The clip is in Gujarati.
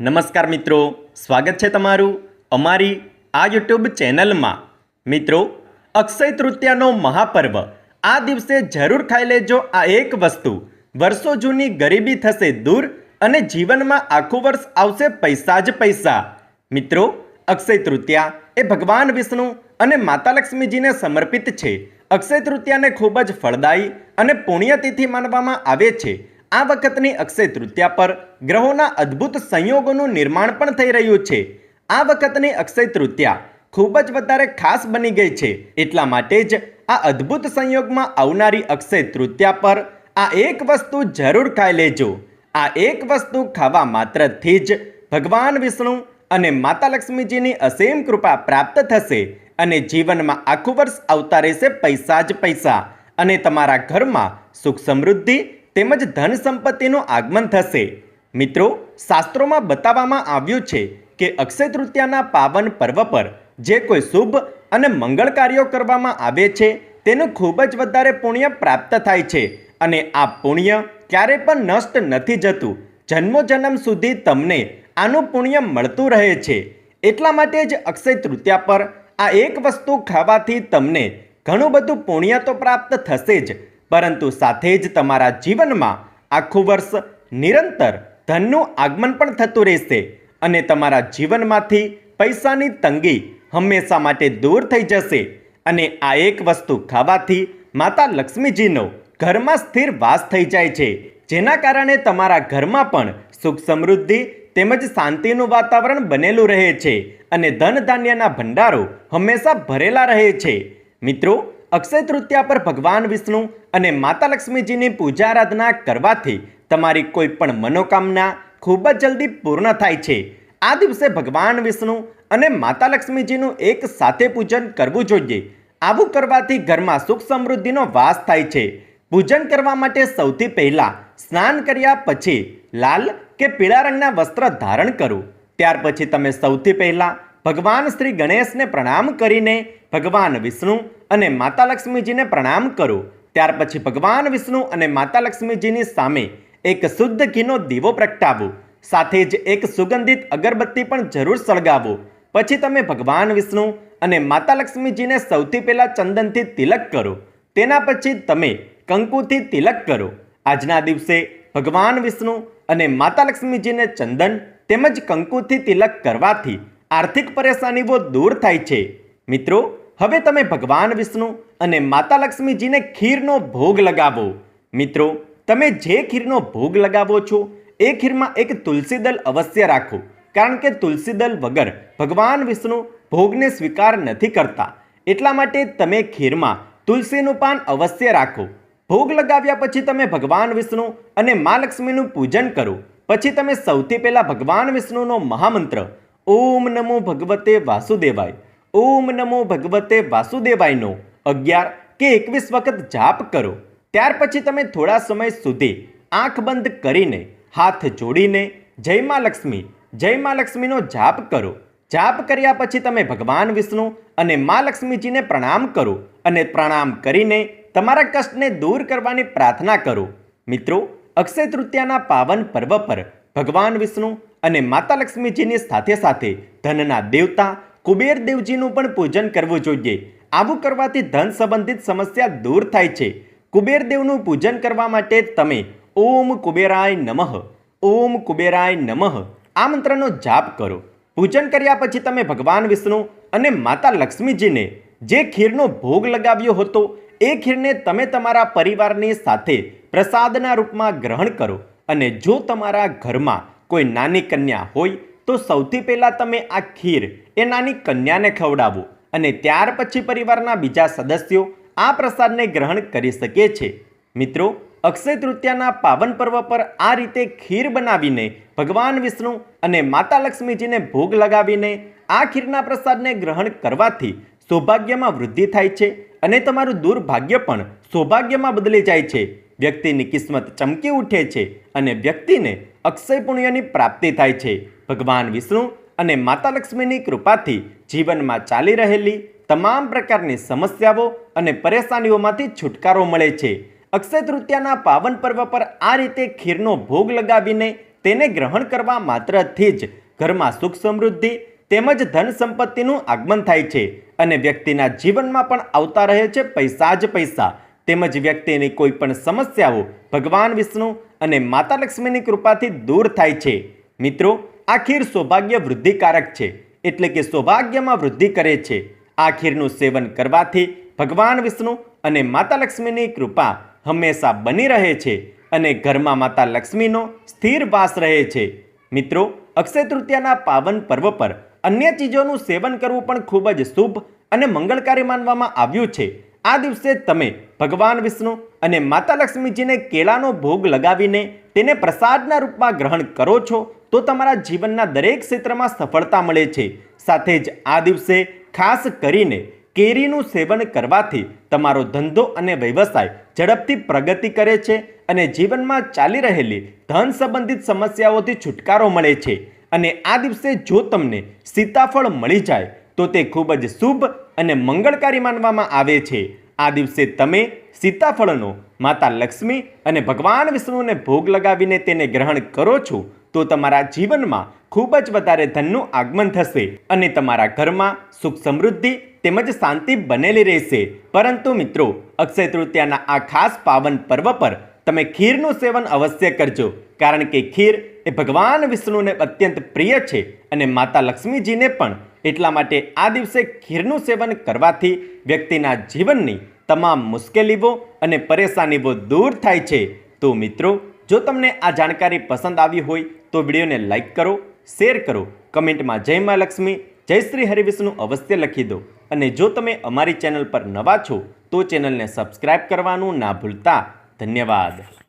નમસ્કાર મિત્રો, સ્વાગત છે તમારું અમારી આ યુટ્યુબ ચેનલમાં. મિત્રો, અક્ષય તૃતીયાનો મહાપર્વ. આ દિવસે જરૂર ખાઈ લેજો આ એક વસ્તુ. વર્ષો જૂની ગરીબી થશે દૂર અને જીવનમાં આખું વર્ષ આવશે પૈસા જ પૈસા. મિત્રો, અક્ષય તૃતીયા એ ભગવાન વિષ્ણુ અને માતા લક્ષ્મીજીને સમર્પિત છે. અક્ષય તૃતીયાને ખૂબ જ ફળદાયી અને પુણ્યતિથિ માનવામાં આવે છે. આ વખતની અક્ષય તૃતીયા પર ગ્રહોના અદ્ભુત સંયોગોનું નિર્માણ પણ થઈ રહ્યું છે. આ વખતની અક્ષય તૃતીયા ખૂબ જ વધારે ખાસ બની ગઈ છે. એટલા માટે જ આ અદ્ભુત સંયોગમાં આવનારી અક્ષય તૃતીયા પર આ એક વસ્તુ જરૂર ખાઈ લેજો. આ એક વસ્તુ ખાવા માત્રથી જ ભગવાન વિષ્ણુ અને માતા લક્ષ્મીજીની અસીમ કૃપા પ્રાપ્ત થશે અને જીવનમાં આખું વર્ષ આવતા રહેશે પૈસા જ પૈસા અને તમારા ઘરમાં સુખ સમૃદ્ધિ તેમજ ધન સંપત્તિનું આગમન થશે. મિત્રો, શાસ્ત્રોમાં બતાવવામાં આવ્યું છે કે અક્ષય તૃતીયાના પાવન પર્વ પર જે કોઈ શુભ અને મંગળ કાર્યો કરવામાં આવે છે, તેનું ખૂબ જ વધારે પુણ્ય પ્રાપ્ત થાય છે અને આ પુણ્ય ક્યારે પણ નષ્ટ નથી જતું. જન્મો જન્મ સુધી તમને આનું પુણ્ય મળતું રહે છે. એટલા માટે જ અક્ષય તૃતીયા પર આ એક વસ્તુ ખાવાથી તમને ઘણું બધું પુણ્ય તો પ્રાપ્ત થશે જ પરંતુ સાથે જ તમારા જીવનમાં આખું વર્ષ નિરંતર ધનનું આગમન પણ થતું રહેશે અને તમારા જીવનમાંથી પૈસાની તંગી હંમેશા માટે દૂર થઈ જશે અને આ એક વસ્તુ ખાવાથી માતા લક્ષ્મીજીનો ઘરમાં સ્થિર વાસ થઈ જાય છે, જેના કારણે તમારા ઘરમાં પણ સુખ સમૃદ્ધિ તેમજ શાંતિનું વાતાવરણ બનેલું રહે છે અને ધન ધાન્યના ભંડારો હંમેશા ભરેલા રહે છે. મિત્રો અક્ષય તૃતીયા પર ભગવાન વિષ્ણુ અને માતા લક્ષ્મીજીની પૂજા આરાધના કરવાથી તમારી કોઈ પણ મનોકામના ખૂબ જ જલ્દી પૂર્ણ થાય છે. આ દિવસે ભગવાન વિષ્ણુ અને માતા લક્ષ્મીજીનું એક સાથે પૂજન કરવું જોઈએ. આવું કરવાથી ઘરમાં સુખ સમૃદ્ધિનો વાસ થાય છે. પૂજન કરવા માટે સૌથી પહેલાં સ્નાન કર્યા પછી લાલ કે પીળા રંગના વસ્ત્ર ધારણ કરો. ત્યાર પછી તમે સૌથી પહેલાં ભગવાન શ્રી ગણેશને પ્રણામ કરીને ભગવાન વિષ્ણુ અને માતા લક્ષ્મીજીને પ્રણામ કરો. ત્યાર પછી ભગવાન વિષ્ણુ અને માતા લક્ષ્મીજીની સામે એક શુદ્ધ ઘીનો દીવો પ્રગટાવો. સાથે જ એક સુગંધિત અગરબત્તી પણ જરૂર સળગાવો. પછી તમે ભગવાન વિષ્ણુ અને માતા લક્ષ્મીજીને સૌથી પહેલાં ચંદનથી તિલક કરો. તેના પછી તમે કંકુથી તિલક કરો. આજના દિવસે ભગવાન વિષ્ણુ અને માતા લક્ષ્મીજીને ચંદન તેમજ કંકુથી તિલક કરવાથી આર્થિક પરેશાનીઓ દૂર થાય છે. મિત્રો હવે તમે ભગવાન વિષ્ણુ અને માતા લક્ષ્મીજીને ખીરનો ભોગ લગાવો. મિત્રો, તમે જે ખીરનો ભોગ લગાવો છો, એ ખીરમાં એક તુલસી દલ અવશ્ય રાખો, કારણ કે તુલસી દલ વગર ભગવાન વિષ્ણુ ભોગને સ્વીકાર નથી કરતા. એટલા માટે તમે ખીરમાં તુલસીનું પાન અવશ્ય રાખો. ભોગ લગાવ્યા પછી તમે ભગવાન વિષ્ણુ અને મા લક્ષ્મીનું પૂજન કરો. પછી તમે સૌથી પહેલાં ભગવાન વિષ્ણુનો મહામંત્ર, ઓમ નમો ભગવતે વાસુદેવાય. ઓમ નમો ભગવતે વાસુદેવાયનો. અગિયાર કે એકવીસ વખત જાપ કરો. ત્યાર પછી તમે થોડા સમય સુધી આંખ બંધ કરીને હાથ જોડીને જય મા લક્ષ્મી, જય મા લક્ષ્મીનો જાપ કરો. જાપ કર્યા પછી તમે ભગવાન વિષ્ણુ અને મા લક્ષ્મીજીને પ્રણામ કરો અને પ્રણામ કરીને તમારા કષ્ટને દૂર કરવાની પ્રાર્થના કરો. મિત્રો, અક્ષય તૃતીયાના પાવન પર્વ પર ભગવાન વિષ્ણુ અને માતા લક્ષ્મીજીની સાથે સાથે ધનના દેવતા કુબેર દેવજીનું પણ પૂજન કરવું જોઈએ. આવું કરવાથી ધન સંબંધિત સમસ્યા દૂર થાય છે. કુબેર દેવનું પૂજન કરવા માટે તમે ઓમ કુબેરાય નમઃ, ઓમ કુબેરાય નમઃ, આ મંત્રનો જાપ કરો. પૂજન કર્યા પછી તમે ભગવાન વિષ્ણુ અને માતા લક્ષ્મીજીને જે ખીરનો ભોગ લગાવ્યો હતો, એ ખીરને તમે તમારા પરિવારની સાથે પ્રસાદના રૂપમાં ગ્રહણ કરો અને જો તમારા ઘરમાં કોઈ નાની કન્યા હોય તો સૌથી પહેલાં તમે આ ખીર એ નાની કન્યાને ખવડાવો અને ત્યાર પછી પરિવારના બીજા સદસ્યો આ પ્રસાદને ગ્રહણ કરી શકે છે. મિત્રો, અક્ષય તૃતીયાના પાવન પર્વ પર આ રીતે ખીર બનાવીને ભગવાન વિષ્ણુ અને માતા લક્ષ્મીજીને ભોગ લગાવીને આ ખીરના પ્રસાદને ગ્રહણ કરવાથી સૌભાગ્યમાં વૃદ્ધિ થાય છે અને તમારું દુર્ભાગ્ય પણ સૌભાગ્યમાં બદલી જાય છે. વ્યક્તિની કિસ્મત ચમકી ઉઠે છે અને વ્યક્તિને અક્ષય પુણ્યની પ્રાપ્તિ થાય છે. ભગવાન વિષ્ણુ અને માતા લક્ષ્મીની કૃપાથી જીવનમાં ચાલી રહેલી તમામ પ્રકારની સમસ્યાઓ અને પરેશાનીઓમાંથી છુટકારો મળે છે. અક્ષય તૃતીયાના પાવન પર્વ પર આ રીતે ખીરનો ભોગ લગાવીને તેને ગ્રહણ કરવા માત્રથી જ ઘરમાં સુખ સમૃદ્ધિ તેમજ ધન સંપત્તિનું આગમન થાય છે અને વ્યક્તિના જીવનમાં પણ આવતા રહે છે પૈસા જ પૈસા. તેમજ વ્યક્તિની કોઈ પણ સમસ્યાઓ ભગવાન વિષ્ણુ અને માતા લક્ષ્મીની કૃપાથી દૂર થાય છે. મિત્રો આ ખીર સૌભાગ્ય વૃદ્ધિકારક છે, એટલે કે સૌભાગ્યમાં વૃદ્ધિ કરે છે. આ ખીરનું સેવન કરવાથી ભગવાન વિષ્ણુ અને માતા લક્ષ્મીની કૃપા હંમેશા બની રહે છે અને ઘરમાં માતા લક્ષ્મીનો સ્થિર વાસ રહે છે. મિત્રો, અક્ષય તૃતીયાના પાવન પર્વ પર અન્ય ચીજોનું સેવન કરવું પણ ખૂબ જ શુભ અને મંગળકારી માનવામાં આવ્યું છે. આ દિવસે તમે ભગવાન વિષ્ણુ અને માતા લક્ષ્મીજીને કેળાનો ભોગ લગાવીને તેને પ્રસાદના રૂપમાં ગ્રહણ કરો છો તો તમારા જીવનના દરેક ક્ષેત્રમાં સફળતા મળે છે. સાથે જ આ દિવસે ખાસ કરીને કેરીનું સેવન કરવાથી તમારો ધંધો અને વ્યવસાય ઝડપથી પ્રગતિ કરે છે અને જીવનમાં ચાલી રહેલી ધન સંબંધિત સમસ્યાઓથી છુટકારો મળે છે. અને આ દિવસે જો તમને સીતાફળ મળી જાય, તો તે ખૂબ જ શુભ અને મંગળકારી માનવામાં આવે છે. આ દિવસે તમે સીતાફળનો માતા લક્ષ્મી અને ભગવાન વિષ્ણુને ભોગ લગાવીને તેને ગ્રહણ કરો છો તો તમારા જીવનમાં ખૂબ જ વધારે ધનનું આગમન થશે અને તમારા ઘરમાં સુખ સમૃદ્ધિ તેમજ શાંતિ બનેલી રહેશે. પરંતુ મિત્રો, અક્ષય તૃતીયાના આ ખાસ પાવન પર્વ પર તમે ખીરનું સેવન અવશ્ય કરજો, કારણ કે ખીર એ ભગવાન વિષ્ણુને અત્યંત પ્રિય છે અને માતા લક્ષ્મીજીને પણ. એટલા માટે આ દિવસે ખીરનું સેવન કરવાથી વ્યક્તિના જીવનની તમામ મુશ્કેલીઓ અને પરેશાનીઓ દૂર થાય છે. તો મિત્રો જો તમને આ જાણકારી પસંદ આવી હોય તો વિડીયોને લાઇક કરો, શેર કરો, કમેન્ટમાં જય મા લક્ષ્મી, જય શ્રી હરિવિષ્ણુ અવશ્ય લખી દો. અને જો તમે અમારી ચેનલ પર નવા છો તો ચેનલને સબસ્ક્રાઇબ કરવાનું ના ભૂલતા. ધન્યવાદ.